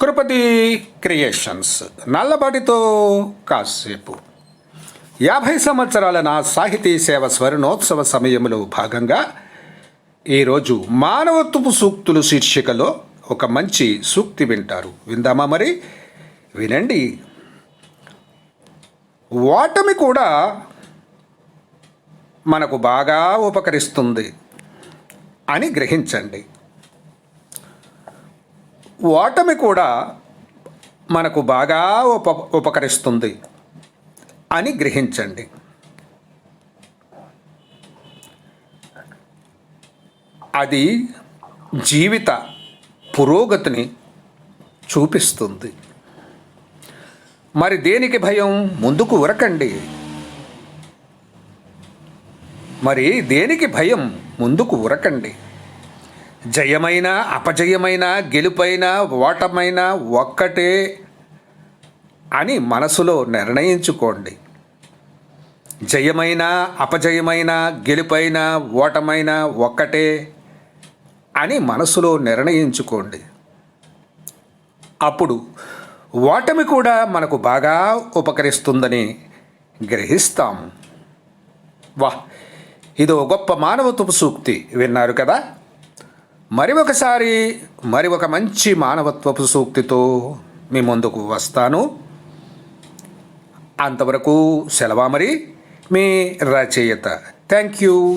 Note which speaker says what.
Speaker 1: కృపతి creations నల్లబాటితో కాసేపు. యాభై సంవత్సరాల నా సాహితీ సేవ స్వర్ణోత్సవ సమయంలో భాగంగా ఈరోజు మానవత్వపు సూక్తులు శీర్షికలో ఒక మంచి సూక్తి వింటారు. విందామా మరి? వినండి. ఓటమి కూడా మనకు బాగా ఉపకరిస్తుంది అని గ్రహించండి. ఓటమి కూడా మనకు బాగా ఉప ఉపకరిస్తుంది అని గ్రహించండి. అది జీవిత పురోగతిని చూపిస్తుంది. మరి దేనికి భయం? ముందుకు ఉరకండి. మరి దేనికి భయం? ముందుకు ఉరకండి. జయమైన అపజయమైన గెలుపైన ఓటమైన ఒక్కటే అని మనసులో నిర్ణయించుకోండి. జయమైన అపజయమైన గెలుపైన ఓటమైన ఒక్కటే అని మనసులో నిర్ణయించుకోండి. అప్పుడు ఓటమి కూడా మనకు బాగా ఉపకరిస్తుందని గ్రహిస్తాము వాహ్! ఇది ఒక గొప్ప మానవత్వపు సూక్తి విన్నారు కదా? మరి ఒకసారి మరి ఒక మంచి మానవత్వపు సూక్తితో మీ ముందుకు వస్తాను. అంతవరకు సెలవా మరి? మీ రచయిత. Thank you.